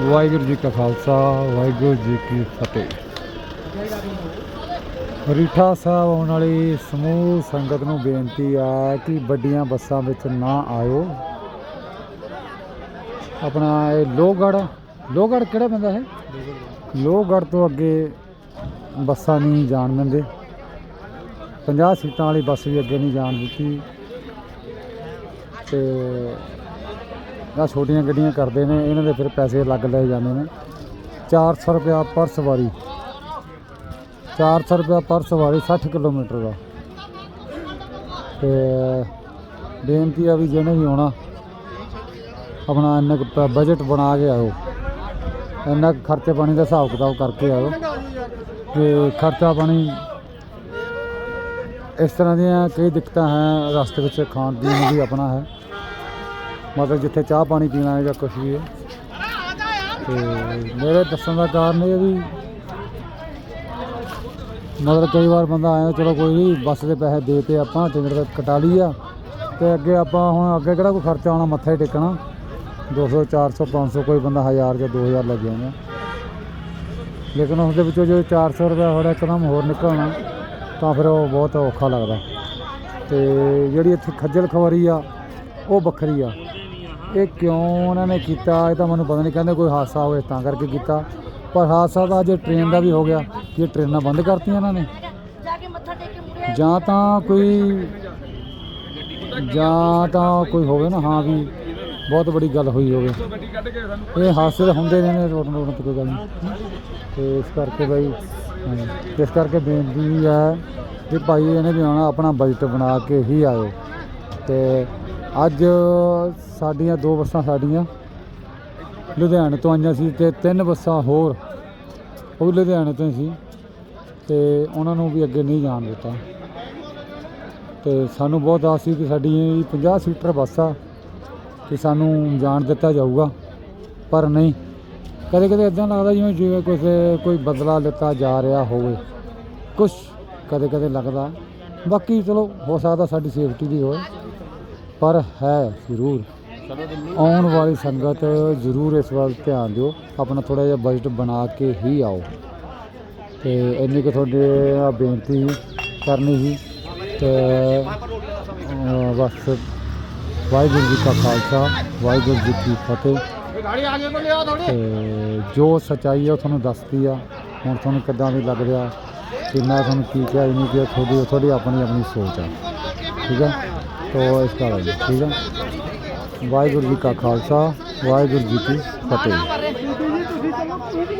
ਵਾਹਿਗੁਰੂ ਜੀ ਕਾ ਖਾਲਸਾ, ਵਾਹਿਗੁਰੂ ਜੀ ਕੀ ਫਤਿਹ। ਰੀਠਾ ਸਾਹਿਬ ਆਉਣ ਵਾਲੀ ਸਮੂਹ ਸੰਗਤ ਨੂੰ ਬੇਨਤੀ ਆ ਕਿ ਵੱਡੀਆਂ ਬੱਸਾਂ ਵਿੱਚ ਨਾ ਆਇਓ। ਆਪਣਾ ਇਹ ਲੋਹਗੜ੍ਹ ਲੋਹਗੜ੍ਹ ਕਿਹੜਾ ਪੈਂਦਾ ਹੈ ਲੋਹਗੜ੍ਹ ਤੋਂ ਅੱਗੇ ਬੱਸਾਂ ਨਹੀਂ ਜਾਣ ਦਿੰਦੇ। 50 ਸੀਟਾਂ ਵਾਲੀ ਬੱਸ ਵੀ ਅੱਗੇ ਨਹੀਂ ਜਾਣ ਦਿੱਤੀ। ਤੇ ਆ ਛੋਟੀਆਂ ਗੱਡੀਆਂ ਕਰਦੇ ਨੇ, ਇਹਨਾਂ ਦੇ ਫਿਰ ਪੈਸੇ ਅਲੱਗ ਲਏ ਜਾਂਦੇ ਨੇ। 400 ਰੁਪਇਆ ਪਰ ਸਵਾਰੀ। 400 ਰੁਪਇਆ ਪਰ ਸਵਾਰੀ 60 ਕਿਲੋਮੀਟਰ ਦਾ। ਤੇ ਬੇਨਤੀ ਆ ਵੀ ਜਿਹਨੇ ਵੀ ਆਉਣਾ, ਆਪਣਾ ਇੰਨਾ ਕੁ ਬਜਟ ਬਣਾ ਕੇ ਆਓ ਇੰਨਾ ਕੁ ਖਰਚੇ ਪਾਣੀ ਦਾ ਹਿਸਾਬ ਕਿਤਾਬ ਕਰਕੇ ਆਓ ਕਿ ਖਰਚਾ ਪਾਣੀ, ਇਸ ਤਰ੍ਹਾਂ ਦੀਆਂ ਕਈ ਦਿੱਕਤਾਂ ਹੈ, ਰਸਤੇ ਵਿੱਚ ਖਾਣ ਪੀਣ ਵੀ ਆਪਣਾ ਹੈ। ਮਤਲਬ ਜਿੱਥੇ ਚਾਹ ਪਾਣੀ ਪੀਣਾ ਹੈ ਜਾਂ ਕੁਝ ਵੀ ਹੈ। ਤੇ ਮੇਰੇ ਦੱਸਣ ਦਾ ਕਾਰਨ ਇਹ ਵੀ ਮਤਲਬ ਕਈ ਵਾਰ ਬੰਦਾ ਆਇਆ, ਚਲੋ ਕੋਈ ਨਹੀਂ, ਬੱਸ ਦੇ ਪੈਸੇ ਦੇ ਤੇ ਆਪਾਂ, ਟਿਕਟ ਤਾਂ ਕਟਾ ਲਈ ਆ। ਤੇ ਅੱਗੇ ਆਪਾਂ ਹੁਣ ਅੱਗੇ ਕਿਹੜਾ ਕੋਈ ਖਰਚਾ ਆਉਣਾ, ਮੱਥਾ ਹੀ ਟੇਕਣਾ। 200 400 500 ਕੋਈ ਬੰਦਾ 1000 ਜਾਂ 2000 ਲੱਗ ਜਾਂਦਾ ਲੇਕਿਨ ਉਸ ਦੇ ਵਿੱਚੋਂ ਜੋ 400 ਰੁਪਏ ਹੋੜਾ ਇੱਕਦਮ ਹੋਰ ਨਿਕਲਣਾ, ਤਾਂ ਫਿਰ ਉਹ ਬਹੁਤ ਔਖਾ ਲੱਗਦਾ। ਤੇ ਜਿਹੜੀ ਇੱਥੇ ਖੱਜਲ ਖਵਾਰੀ ਆ ਉਹ ਵੱਖਰੀ ਆ। ਇਹ ਕਿਉਂ ਉਹਨਾਂ ਨੇ ਕੀਤਾ, ਇਹ ਤਾਂ ਮੈਨੂੰ ਪਤਾ ਨਹੀਂ, ਕਹਿੰਦੇ ਕੋਈ ਹਾਦਸਾ ਹੋਵੇ ਤਾਂ ਕਰਕੇ ਕੀਤਾ। ਪਰ ਹਾਦਸਾ ਤਾਂ ਅੱਜ ਟ੍ਰੇਨ ਦਾ ਵੀ ਹੋ ਗਿਆ ਕਿ ਇਹ ਟ੍ਰੇਨਾਂ ਬੰਦ ਕਰਤੀਆਂ ਇਹਨਾਂ ਨੇ। ਜਾਂ ਤਾਂ ਕੋਈ, ਜਾਂ ਤਾਂ ਕੋਈ ਹੋਵੇ ਨਾ, ਹਾਂ ਵੀ ਬਹੁਤ ਵੱਡੀ ਗੱਲ ਹੋਈ ਹੋਵੇ। ਇਹ ਹਾਦਸੇ ਤਾਂ ਹੁੰਦੇ ਨੇ, ਰੋਡ ਰੋਡ ਤੇ ਕੋਈ ਗੱਲ ਨਹੀਂ। ਤੇ ਇਸ ਕਰਕੇ ਬਾਈ ਇਸ ਕਰਕੇ ਬੇਨਤੀ ਹੈ ਕਿ ਭਾਈ ਇਹਨੇ ਵੀ ਆਉਣਾ, ਆਪਣਾ ਬਜਟ ਬਣਾ ਕੇ ਹੀ ਆਇਓ। ਤੇ ਅੱਜ ਸਾਡੀਆਂ ਦੋ ਬੱਸਾਂ ਸਾਡੀਆਂ। ਲੁਧਿਆਣੇ ਤੋਂ ਆਈਆਂ ਸੀ ਤੇ ਤਿੰਨ ਬੱਸਾਂ ਹੋਰ, ਉਹ ਵੀ ਲੁਧਿਆਣੇ ਤੋਂ ਹੀ ਸੀ। ਤੇ ਉਹਨਾਂ ਨੂੰ ਵੀ ਅੱਗੇ ਨਹੀਂ ਜਾਣ ਦਿੱਤਾ। ਤੇ ਸਾਨੂੰ ਬਹੁਤ ਆਸ ਸੀ ਕਿ ਸਾਡੀ ਇਹ 50 ਸੀਟਰ ਬੱਸ ਆ ਕਿ ਸਾਨੂੰ ਜਾਣ ਦਿੱਤਾ ਜਾਊਗਾ। ਪਰ ਨਹੀਂ ਕਦੇ ਕਦੇ ਇਦਾਂ ਲੱਗਦਾ ਜਿਵੇਂ ਜਿਵੇਂ ਕਿਸੇ, ਕੋਈ ਬਦਲਾ ਲਿੱਤਾ ਜਾ ਰਿਹਾ ਹੋਵੇ। ਕੁਝ ਕਦੇ ਕਦੇ ਲੱਗਦਾ। ਬਾਕੀ ਚਲੋ, ਹੋ ਸਕਦਾ ਸਾਡੀ ਸੇਫਟੀ ਦੀ ਹੋਵੇ ਪਰ ਹੈ ਜ਼ਰੂਰ। ਆਉਣ ਵਾਲੀ ਸੰਗਤ ਜ਼ਰੂਰ ਇਸ ਵੱਲ ਧਿਆਨ ਦਿਓ। ਆਪਣਾ ਥੋੜਾ ਜਿਹਾ ਬਜਟ ਬਣਾ ਕੇ ਹੀ ਆਓ। ਤੇ ਇੰਨੀ ਕੁ ਤੁਹਾਡੇ ਆ ਬੇਨਤੀ ਕਰਨੀ ਸੀ। ਤੇ ਬਸ ਵਾਹਿਗੁਰੂ ਜੀ ਕਾ ਖਾਲਸਾ, ਵਾਹਿਗੁਰੂ ਜੀ ਕੀ ਫਤਿਹ। ਤੇ ਜੋ ਸਚਾਈ ਹੈ ਉਹ ਤੁਹਾਨੂੰ ਦੱਸਦੀ ਆ। ਹੁਣ ਤੁਹਾਨੂੰ ਕਿੱਦਾਂ ਦੀ ਲੱਗ ਰਿਹਾ। ਕਿ ਮੈਂ ਤੁਹਾਨੂੰ ਕੀ ਕਿਹਾ ਹੀ ਨਹੀਂ ਕਿ ਤੁਹਾਡੀ ਤੁਹਾਡੀ ਆਪਣੀ ਆਪਣੀ ਸੋਚ ਆ। ਠੀਕ ਹੈ ਤੋ ਇਸ ਤਰ੍ਹਾਂ ਹੈ ਠੀਕ ਹੈ ਵਾਹਿਗੁਰੂ ਜੀ ਕਾ ਖਾਲਸਾ ਵਾਹਿਗੁਰੂ ਜੀ ਕੀ ਫਤਿਹ।